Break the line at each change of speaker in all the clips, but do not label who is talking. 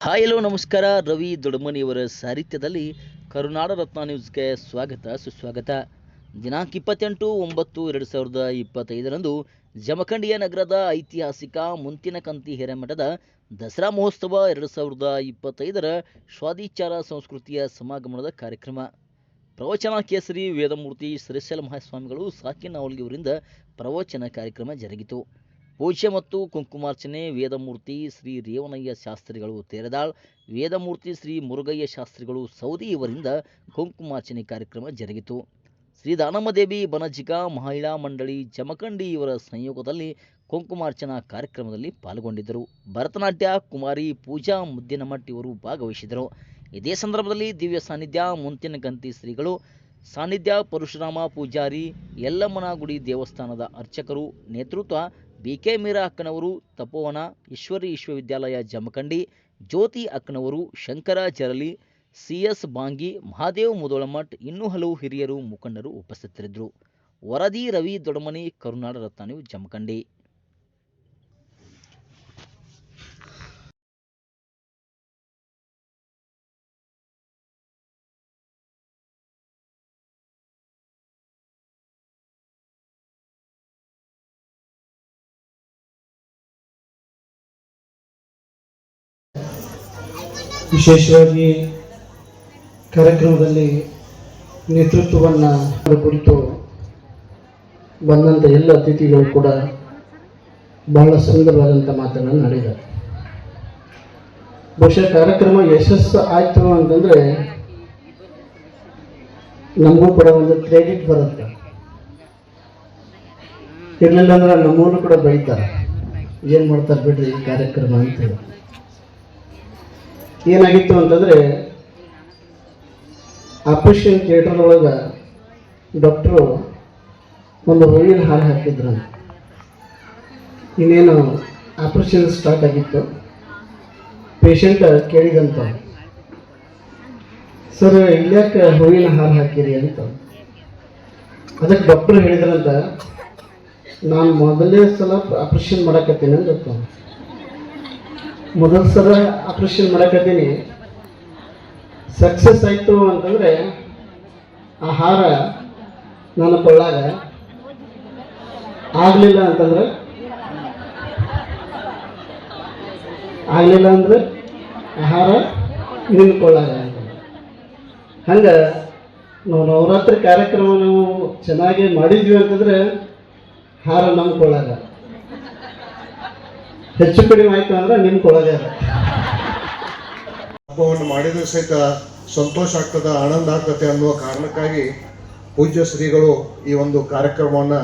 Hi hello ನಮಸ್ಕಾರ. ರವಿ ದೊಡ್ಮನಿಯವರ ಸಾಹಿತ್ಯದಲ್ಲಿ ಕರುನಾಡ ರತ್ನ ನ್ಯೂಸ್ಗೆ ಸ್ವಾಗತ ಸುಸ್ವಾಗತ. ದಿನಾಂಕ ಇಪ್ಪತ್ತೆಂಟು ಒಂಬತ್ತು ಎರಡು ಸಾವಿರದ ಇಪ್ಪತ್ತೈದರಂದು ಜಮಖಂಡಿಯ ನಗರದ ಐತಿಹಾಸಿಕ ಮುಂತಿನಕಂತಿ ಹಿರೇಮಠದ ದಸರಾ ಮಹೋತ್ಸವ ಎರಡು ಸಾವಿರದ ಇಪ್ಪತ್ತೈದರ ಸ್ವಾದಿಚಾರ ಸಂಸ್ಕೃತಿಯ ಸಮಾಗಮನದ ಕಾರ್ಯಕ್ರಮ. ಪ್ರವಚನ ಕೇಸರಿ ವೇದಮೂರ್ತಿ ಶ್ರೀಶೈಲ ಮಹಾಸ್ವಾಮಿಗಳು ಅವರಿಂದ ಪ್ರವಚನ ಕಾರ್ಯಕ್ರಮ ಜರುಗಿತು. ಪೂಜೆ ಮತ್ತು ಕುಂಕುಮಾರ್ಚನೆ ವೇದಮೂರ್ತಿ ಶ್ರೀ ರೇವನಯ್ಯ ಶಾಸ್ತ್ರಿಗಳು ತೇರದಾಳ್, ವೇದಮೂರ್ತಿ ಶ್ರೀ ಮುರುಗಯ್ಯ ಶಾಸ್ತ್ರಿಗಳು ಸೌದಿ ಇವರಿಂದ ಕುಂಕುಮಾರ್ಚನೆ ಕಾರ್ಯಕ್ರಮ ಜರುಗಿತು. ಶ್ರೀ ದಾನಮ್ಮದೇವಿ ಬನಜಿಗ ಮಹಿಳಾ ಮಂಡಳಿ, ಜಮಖಂಡಿ ಇವರ ಸಂಯೋಗದಲ್ಲಿ ಕುಂಕುಮಾರ್ಚನಾ ಕಾರ್ಯಕ್ರಮದಲ್ಲಿ ಪಾಲ್ಗೊಂಡಿದ್ದರು. ಭರತನಾಟ್ಯ, ಕುಮಾರಿ, ಪೂಜಾ ಮುದ್ದಿನಮಟ್ಟಿ ಇವರು ಭಾಗವಹಿಸಿದರು ಇದೇ ಸಂದರ್ಭದಲ್ಲಿ ದಿವ್ಯ ಸಾನ್ನಿಧ್ಯ ಮುಂತಿನಗಂತಿ ಶ್ರೀಗಳು, ಸಾನ್ನಿಧ್ಯ, ಪರಶುರಾಮ ಪೂಜಾರಿ, ಯಲ್ಲಮ್ಮನಗುಡಿ ದೇವಸ್ಥಾನದ ಅರ್ಚಕರು, ನೇತೃತ್ವ ಬಿ ಕೆ ಮೀರಾ ಅಕ್ಕನವರು, ತಪೋವನ, ಈಶ್ವರಿ ವಿಶ್ವವಿದ್ಯಾಲಯ ಜಮಖಂಡಿ, ಜ್ಯೋತಿ ಅಕ್ಕನವರು, ಶಂಕರ ಜರಲಿ ಸಿ ಎಸ್ ಬಾಂಗಿ, ಮಹಾದೇವ ಮುದೋಳಮಠ್, ಇನ್ನೂ ಹಲವು ಹಿರಿಯರು, ಮುಖಂಡರು ಉಪಸ್ಥಿತರಿದ್ದರು. ವರದಿ ರವಿ ದೊಡಮನಿ ಕರುನಾಡ ರತ್ನ ಜಮಖಂಡಿ.
ವಿಶೇಷವಾಗಿ ಕಾರ್ಯಕ್ರಮದಲ್ಲಿ ನೇತೃತ್ವವನ್ನು ಕುರಿತು ಬಂದಂಥ ಎಲ್ಲ ಅತಿಥಿಗಳು ಕೂಡ ಬಹಳ ಸುಂದರವಾದಂಥ ಮಾತುಗಳನ್ನು ಆಡಿದ್ದಾರೆ ಬಹುಶಃ ಕಾರ್ಯಕ್ರಮ ಯಶಸ್ಸು ಆಯಿತು ಅಂತಂದರೆ ನಮಗೂ ಕೂಡ ಒಂದು ಕ್ರೆಡಿಟ್ ಬರುತ್ತೆ. ಇರಲಿಲ್ಲ ಅಂದ್ರೆ ನಮ್ಮೂರು ಕೂಡ ಬೈತಾರೆ ಏನು ಮಾಡ್ತಾರೆ ಬಿಡ್ರಿ ಈ ಕಾರ್ಯಕ್ರಮ ಅಂತೇಳಿ ಏನಾಗಿತ್ತು ಅಂತಂದರೆ ಆಪರೇಷನ್ ಒಳಗೆ ಡಾಕ್ಟ್ರು ಒಂದು ಹೂವಿನ ಹಾಲು ಹಾಕಿದ್ರು. ಇನ್ನೇನು ಆಪ್ರೇಷನ್ ಸ್ಟಾರ್ಟ್ ಆಗಿತ್ತು. ಪೇಷಂಟ್ ಕೇಳಿದಂತ, ಸರ್ ಇಲ್ಯಾಕೆ ಹೂವಿನ ಹಾಲು ಹಾಕಿರಿ ಅಂತ? ಅದಕ್ಕೆ ಡಾಕ್ಟ್ರು ಹೇಳಿದ್ರಂತ, ನಾನು ಮೊದಲನೇ ಸಲ ಆಪ್ರೇಷನ್ ಮಾಡಕತ್ತೀನಿ ಅಂತ ಮೊದಲ ಸಲ ಆಪ್ರೇಷನ್ ಮಾಡಕತ್ತೀನಿ. ಸಕ್ಸಸ್ ಆಯಿತು ಅಂತಂದರೆ ಆಹಾರ ಹಾರ ನನ್ನ ಕೊಳ್ಳಾಗ ಆಗಲಿಲ್ಲ ಅಂತಂದ್ರೆ? ಆಗಲಿಲ್ಲ ಅಂದ್ರೆ ಆಹಾರ ಹಾರ ನಿನ್ನ ಕೊಳ್ಳಾಗ ಅಂತ ಹಂಗೆ ನಾವು ನವರಾತ್ರಿ ಕಾರ್ಯಕ್ರಮ ನಾವು ಚೆನ್ನಾಗಿ ಮಾಡಿದ್ವಿ ಅಂತಂದ್ರೆ ಹಾರ ನಮ್ಮ ಕೊಳ್ಳಾಗ. ಹೆಚ್ಚು ಕಡಿಮೆ ಆಯ್ತು ಅಂದ್ರೆ ನಿಮ್ಮ ಕೊಳ್ಳಾಗ ಅದ.
ಹಬ್ಬವನ್ನು ಮಾಡಿದ್ರೆ ಸಹಿತ ಸಂತೋಷ ಆಗ್ತದೆ, ಆನಂದ ಆಗ್ತದೆ ಅನ್ನುವ ಕಾರಣಕ್ಕಾಗಿ ಪೂಜ್ಯ ಶ್ರೀಗಳು ಈ ಒಂದು ಕಾರ್ಯಕ್ರಮವನ್ನು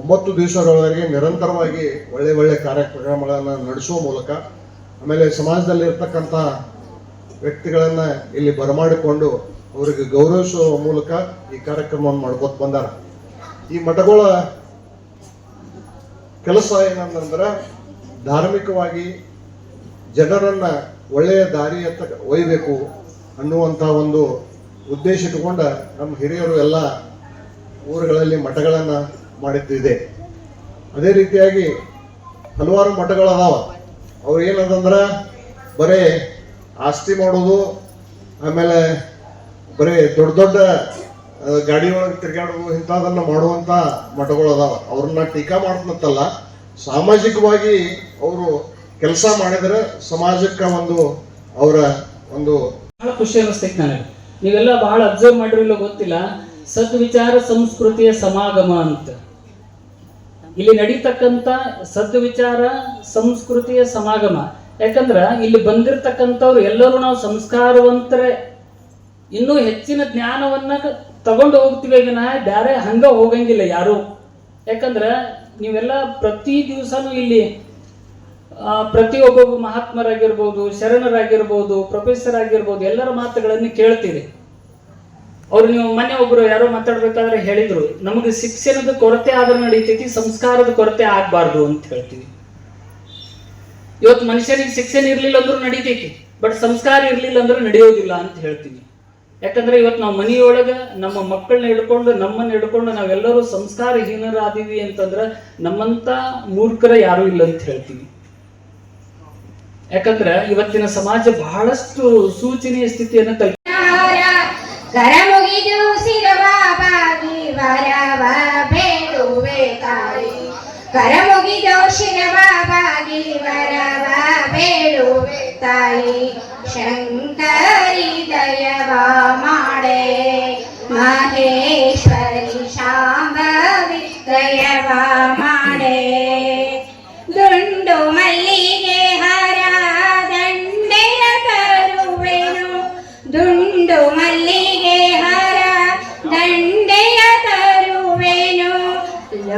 ಒಂಬತ್ತು ದಿವಸಗಳವರೆಗೆ ನಿರಂತರವಾಗಿ ಒಳ್ಳೆ ಒಳ್ಳೆ ಕಾರ್ಯಕ್ರಮಗಳನ್ನು ನಡೆಸುವ ಮೂಲಕ, ಆಮೇಲೆ ಸಮಾಜದಲ್ಲಿ ಇರ್ತಕ್ಕಂಥ ವ್ಯಕ್ತಿಗಳನ್ನು ಇಲ್ಲಿ ಬರಮಾಡಿಕೊಂಡು ಅವರಿಗೆ ಗೌರವಿಸುವ ಮೂಲಕ ಈ ಕಾರ್ಯಕ್ರಮವನ್ನು ಮಾಡ್ಕೊತ ಬಂದಾರ. ಈ ಮಠಗಳ ಕೆಲಸ ಏನಂದ್ರೆ ಧಾರ್ಮಿಕವಾಗಿ ಜನರನ್ನ ಒಳ್ಳೆಯ ದಾರಿಯತ್ತ ಒಯ್ಯಬೇಕು ಅನ್ನುವಂಥ ಒಂದು ಉದ್ದೇಶ ಇಟ್ಟುಕೊಂಡು ನಮ್ಮ ಹಿರಿಯರು ಎಲ್ಲ ಊರುಗಳಲ್ಲಿ ಮಠಗಳನ್ನು ಮಾಡಿದ್ದಿದೆ. ಅದೇ ರೀತಿಯಾಗಿ ಹಲವಾರು ಮಠಗಳದಾವ ಅವ್ರು ಏನದಂದ್ರೆ ಬರೀ ಆಸ್ತಿ ಮಾಡೋದು, ಆಮೇಲೆ ಬರೀ ದೊಡ್ಡ ದೊಡ್ಡ ಗಾಡಿ ಒಳಗೆ ತಿರುಗಾಡೋದು ಇಂಥದನ್ನು ಮಾಡುವಂಥ ಮಠಗಳು ಅದಾವ. ಅವ್ರನ್ನ ಟೀಕಾ ಮಾಡ್ತಂತಲ್ಲ ಸಾಮಾಜಿಕವಾಗಿ ಅವರು ಕೆಲಸ ಮಾಡಿದರೆ ಸಮಾಜಕ್ಕೆ ಒಂದು ಅವರ ಒಂದು
ಬಹಳ ಖುಷಿ ಅನಿಸ್ತೈತೆ ನನಗೆ. ನೀವೆಲ್ಲ ಬಹಳ ಅಬ್ಸರ್ವ್ ಮಾಡಿರಲಿಲ್ಲ ಗೊತ್ತಿಲ್ಲ. ಸದ್ವಿಚಾರ ಸಂಸ್ಕೃತಿಯ ಸಮಾಗಮ ಅಂತ. ಇಲ್ಲಿ ನಡೀತಕ್ಕಂಥ ಸದ್ವಿಚಾರ ಸಂಸ್ಕೃತಿಯ ಸಮಾಗಮ. ಯಾಕಂದ್ರ ಇಲ್ಲಿ ಬಂದಿರತಕ್ಕಂಥವ್ರು ಎಲ್ಲರೂ ನಾವು ಸಂಸ್ಕಾರವಂತರೇ. ಇನ್ನೂ ಹೆಚ್ಚಿನ ಜ್ಞಾನವನ್ನ ತಗೊಂಡು ಹೋಗ್ತೀವಿ ನಾ ಬ್ಯಾರೆ ಹಂಗ ಹೋಗಂಗಿಲ್ಲ ಯಾರು. ಯಾಕಂದ್ರ ನೀವೆಲ್ಲ ಪ್ರತಿ ದಿವಸನೂ ಇಲ್ಲಿ ಪ್ರತಿಯೊಬ್ಬ ಮಹಾತ್ಮರಾಗಿರ್ಬೋದು, ಶರಣರಾಗಿರ್ಬೋದು ಪ್ರೊಫೆಸರ್ ಆಗಿರ್ಬೋದು, ಎಲ್ಲರ ಮಾತುಗಳನ್ನು ಕೇಳ್ತೀರಿ. ಅವ್ರು ನೀವು ಮೊನ್ನೆ ಒಬ್ರು ಯಾರೋ ಮಾತಾಡ್ಬೇಕಾದ್ರೆ ಹೇಳಿದ್ರು, ನಮಗೆ ಶಿಕ್ಷಣದ ಕೊರತೆ ಆದ್ರೆ ನಡೀತೈತಿ, ಸಂಸ್ಕಾರದ ಕೊರತೆ ಆಗ್ಬಾರ್ದು ಅಂತ ಹೇಳ್ತೀವಿ ಇವತ್ತು ಮನುಷ್ಯನಿಗೆ ಶಿಕ್ಷಣ ಇರ್ಲಿಲ್ಲ ಅಂದ್ರೂ ನಡೀತೈತಿ ಬಟ್ ಸಂಸ್ಕಾರ ಇರ್ಲಿಲ್ಲ ಅಂದ್ರೆ ನಡೆಯೋದಿಲ್ಲ ಅಂತ ಹೇಳ್ತೀವಿ ಯಾಕಂದ್ರೆ ಇವತ್ತು ನಾವು ಮನೆಯೊಳಗ ನಮ್ಮ ಮಕ್ಕಳನ್ನ ಹಿಡ್ಕೊಂಡು, ನಮ್ಮನ್ನ ಹಿಡ್ಕೊಂಡು ನಾವೆಲ್ಲರೂ ಸಂಸ್ಕಾರಹೀನರಾದೀವಿ ಅಂತಂದ್ರೆ ನಮ್ಮಂತ ಮೂರ್ಖರ ಯಾರೂ ಇಲ್ಲ ಅಂತ ಹೇಳ್ತೀವಿ. ಯಾಕಂದ್ರೆ ಇವತ್ತಿನ ಸಮಾಜ ಬಹಳಷ್ಟು ಸೂಚನೆಯ
ಶಿರವ ಬಾಗಿ ವರವ ಬೇಡುವೆ ತಾಯಿ ಕರ ಮುಗಿದು ಶಿರವ ಬಾಗಿ ವರವ ಬೇಡುವೆ ತಾಯಿ ಶಂಕರಿ ದಯವ ಮಾಡೆ, ಮಹೇಶ್ವರಿ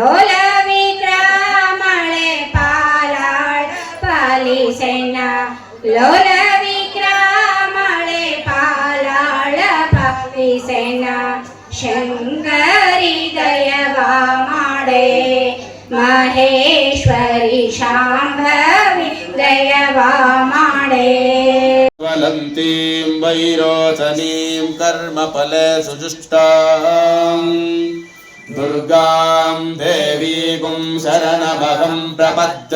ಲೋಲ ವಿಕ್ರಮಳೆ ಪಾಲಾಳ ಪಾಲಿಸೆನ್ನ ಲೋಲ ವಿಕ್ರಮಳೆ ಪಾಲಾಳ ಪಾಲಿಸೆನ್ನ ಶಂಕರಿ ದಯವ ಮಾಡೆ ಮಹೇಶ್ವರಿ ಶಾಂಭವಿ ದಯವ ಮಾಡೆ
ज्वलन्तीं वैरोचनीं कर्मफले सुजुष्टाम् दुर्गाम् देवीगुम् शरणमहम् प्रपत्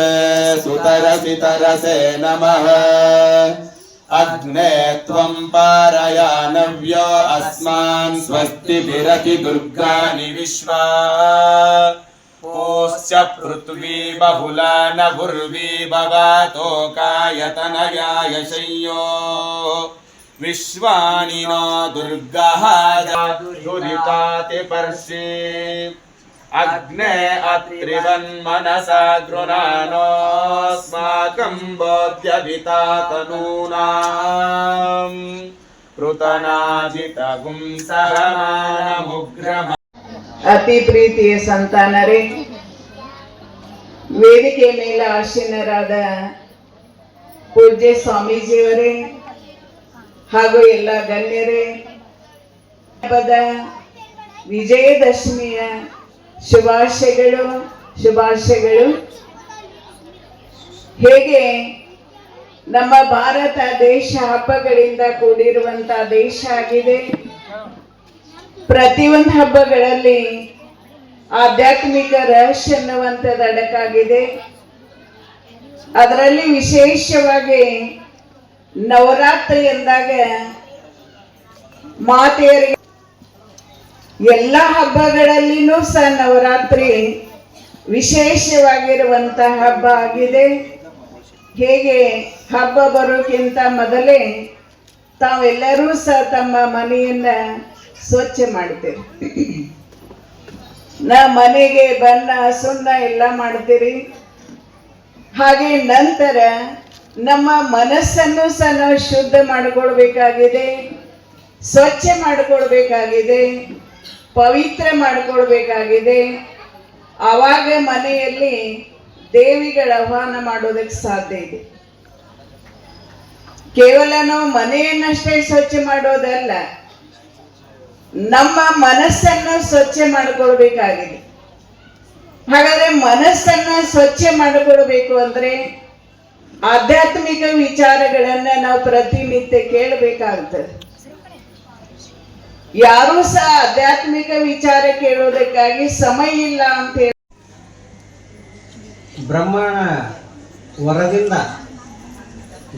सुतरसितरसे नमः अग्ने त्वम् पारयानव्यो अस्मान् स्वस्तिभिरति दुर्गानि विश्वा। ओश्च पृथ्वी बहुला न भुर्वी भगातो शय्यो। विश्वानि नो दुर्गः दुरिताति पर्षि अग्ने अत्रिवन्मनसा गृणानोऽस्माकं बोध्यभिता तनूनाम् पृतनाजितगुं सहमानमुग्रम
ಅತಿ ಪ್ರೀತಿಯ ಸಂತಾನರೇ ವೇದಿಕೆ ಮೇಲೆ ಆಸೀನರಾದ ಪೂಜ್ಯ ಸ್ವಾಮೀಜಿಯವರೇ ಹಾಗೂ ಎಲ್ಲ ಗಣ್ಯರೇ ಹಬ್ಬದ ವಿಜಯದಶಮಿಯ ಶುಭಾಶಯಗಳು ಶುಭಾಶಯಗಳು. ಹೇಗೆ ನಮ್ಮ ಭಾರತ ದೇಶ ಹಬ್ಬಗಳಿಂದ ಕೂಡಿರುವಂತ ದೇಶ ಆಗಿದೆ. ಪ್ರತಿಯೊಂದು ಹಬ್ಬಗಳಲ್ಲಿ ಆಧ್ಯಾತ್ಮಿಕ ರಹಸ್ಯ ಅನ್ನುವಂಥದ್ದು ಅಡಕಾಗಿದೆ. ಅದರಲ್ಲಿ ವಿಶೇಷವಾಗಿ ನವರಾತ್ರಿ ಎಂದಾಗ ಮಾತೆಯರಿಗೆ ಎಲ್ಲ ಹಬ್ಬಗಳಲ್ಲಿನೂ ಸಹ ನವರಾತ್ರಿ ವಿಶೇಷವಾಗಿರುವಂತ ಹಬ್ಬ ಆಗಿದೆ. ಹೇಗೆ ಹಬ್ಬ ಬರೋಕ್ಕಿಂತ ಮೊದಲೇ ತಾವೆಲ್ಲರೂ ಸಹ ತಮ್ಮ ಮನೆಯನ್ನ ಸ್ವಚ್ಛ ಮಾಡ್ತೀರಿ. ನಾ ಮನೆಗೆ ಬಣ್ಣ, ಸುಣ್ಣ ಎಲ್ಲ ಮಾಡ್ತೀರಿ. ಹಾಗೆ ನಂತರ ನಮ್ಮ ಮನಸ್ಸನ್ನು ಸಹ ನಾವು ಶುದ್ಧ ಮಾಡಿಕೊಳ್ಬೇಕಾಗಿದೆ, ಸ್ವಚ್ಛ ಮಾಡಿಕೊಳ್ಬೇಕಾಗಿದೆ, ಪವಿತ್ರ ಮಾಡಿಕೊಳ್ಬೇಕಾಗಿದೆ. ಆವಾಗ ಮನೆಯಲ್ಲಿ ದೇವಿಗಳ ಆಹ್ವಾನ ಮಾಡೋದಕ್ಕೆ ಸಾಧ್ಯ ಇದೆ. ಕೇವಲ ನಾವು ಮನೆಯನ್ನಷ್ಟೇ ಸ್ವಚ್ಛ ಮಾಡೋದಲ್ಲ, ನಮ್ಮ ಮನಸ್ಸನ್ನು ಸ್ವಚ್ಛ ಮಾಡಿಕೊಳ್ಬೇಕಾಗಿದೆ. ಹಾಗಾದ್ರೆ ಮನಸ್ಸನ್ನ ಸ್ವಚ್ಛ ಮಾಡಿಕೊಳ್ಬೇಕು ಅಂದ್ರೆ ಆಧ್ಯಾತ್ಮಿಕ ವಿಚಾರಗಳನ್ನ ನಾವು ಪ್ರತಿನಿತ್ಯ ಕೇಳಬೇಕಾಗ್ತದೆ. ಯಾರು ಸಹ ಆಧ್ಯಾತ್ಮಿಕ ವಿಚಾರ ಕೇಳೋದಕ್ಕಾಗಿ ಸಮಯ ಇಲ್ಲ ಅಂತ ಹೇಳಿ.
ಬ್ರಹ್ಮಣ ವರದಿಂದ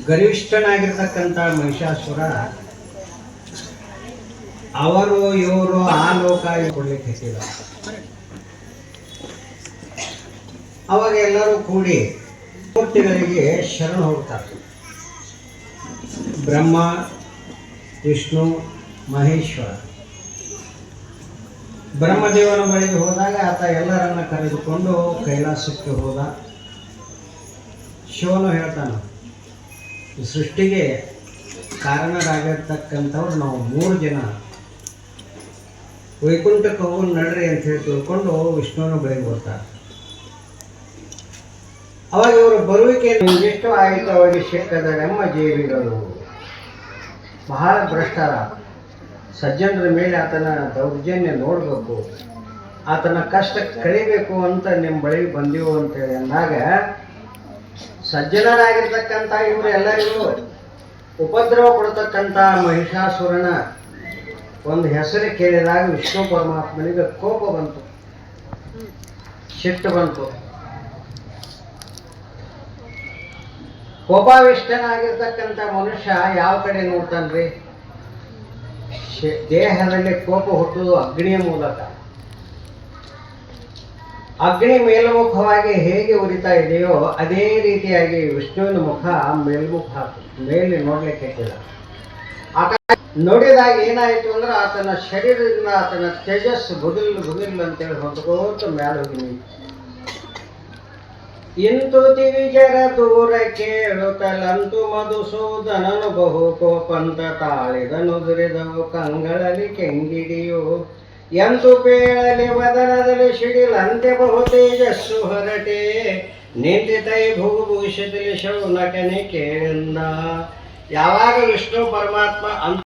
ಗರಿಷ್ಠನಾಗಿರ್ತಕ್ಕಂಥ ಮಹಿಷಾಸುರ ಅವರು ಇವರು ಆ ಲೋಕ ಕೊಡ್ಲಿಕ್ಕೆ ಅವಾಗ ಎಲ್ಲರೂ ಕೂಡಿ ಮೂರ್ತಿಗಳಿಗೆ ಶರಣ ಹೋಗ್ತಾರೆ. ಬ್ರಹ್ಮ, ವಿಷ್ಣು, ಮಹೇಶ್ವರ. ಬ್ರಹ್ಮದೇವನ ಬಳಿಗೆ ಹೋದಾಗ ಆತ ಎಲ್ಲರನ್ನ ಕರೆದುಕೊಂಡು ಕೈಲಾಸಕ್ಕೆ ಹೋದ. ಶಿವನು ಹೇಳ್ತಾನೆ ಸೃಷ್ಟಿಗೆ ಕಾರಣರಾಗಿರ್ತಕ್ಕಂಥವ್ರು ನಾವು ಮೂರು ಜನ. ವೈಕುಂಠಕ್ಕೆ ಹೋಗಿ ನಡ್ರಿ ಅಂತ ಹೇಳಿ ತಿಳ್ಕೊಂಡು ವಿಷ್ಣುವಿನ ಬಳಿಗೆ ಬರ್ತಾರೆ ಅವಾಗ ಇವರು ಬರುವಿಕೆ ಎಷ್ಟು ಆಯಿತು ಅವರಿಗೆ ಸಿಕ್ಕದ ನಮ್ಮ ಜೀವಿಗಳು. ಬಹಳ ಭ್ರಷ್ಟರ. ಸಜ್ಜನರ ಮೇಲೆ ಆತನ ದೌರ್ಜನ್ಯ ನೋಡಬೇಕು. ಆತನ ಕಷ್ಟ ಕಳಿಬೇಕು ಅಂತ ನಿಮ್ಮ ಬಳಿಗೆ ಬಂದಿವು ಅಂತೇಳಿ ಅಂದಾಗ, ಸಜ್ಜನರಾಗಿರ್ತಕ್ಕಂಥ ಇವರು ಎಲ್ಲರಿಗೂ ಉಪದ್ರವ ಕೊಡ್ತಕ್ಕಂಥ ಮಹಿಷಾಸುರನ ಒಂದು ಹೆಸರು ಕೇಳಿದಾಗ ವಿಷ್ಣು ಪರಮಾತ್ಮನಿಗೆ ಕೋಪ ಬಂತು. ಸಿಟ್ಟು ಬಂತು. ಕೋಪಾವಿಷ್ಟನಾಗಿರ್ತಕ್ಕಂಥ ಮನುಷ್ಯ ಯಾವ ಕಡೆ ನೋಡ್ತಾನ್ರಿ? ದೇಹದಲ್ಲಿ ಕೋಪ ಹುಟ್ಟುವುದು ಅಗ್ನಿಯ ಮೂಲಕ. ಅಗ್ನಿ ಮೇಲ್ಮುಖವಾಗಿ ಹೇಗೆ ಉರಿತಾ ಇದೆಯೋ ಅದೇ ರೀತಿಯಾಗಿ ವಿಷ್ಣುವಿನ ಮುಖ ಮೇಲ್ಮುಖ ಮೇಲೆ ನೋಡ್ಲಿಕ್ಕೆ ಆತ ನೋಡಿದಾಗ ಏನಾಯಿತು ಅಂದ್ರೆ ಆತನ ಶರೀರದಿಂದ ಆತನ ತೇಜಸ್ಸು ಬುದಿಲ್ ಬುದಿಲ್ ಅಂತೇಳಿ ಹೊಂದ್ಕೋತ ಮ್ಯಾಲ ಹೋಗಿ. ಇಂತು ತಿವಿಜರ ದೂರ ಕೇಳುತ್ತಲಂತು ಮಧುಸೂದನನು ಬಹು ಕೋಪಂತ ತಾಳಿದನು ದುರಿದವು ಕಂಗಳಲ್ಲಿ ಕೆಂಗಿಡಿಯು. ಎಂತು ಪೇಳಲಿ ಮದನದಲ್ಲಿ ಸಿಡಿಲಂತೆ ಬಹು ತೇಜಸ್ಸು ಹೊರಟೆ. ನಿಂತಿತೈ ಭೂಭೂಷಿತಲಿ ಶೌನಕನೆ ಕೇಳಿಂದ ಯಾವಾಗ ವಿಷ್ಣು ಪರಮಾತ್ಮ ಅಂತ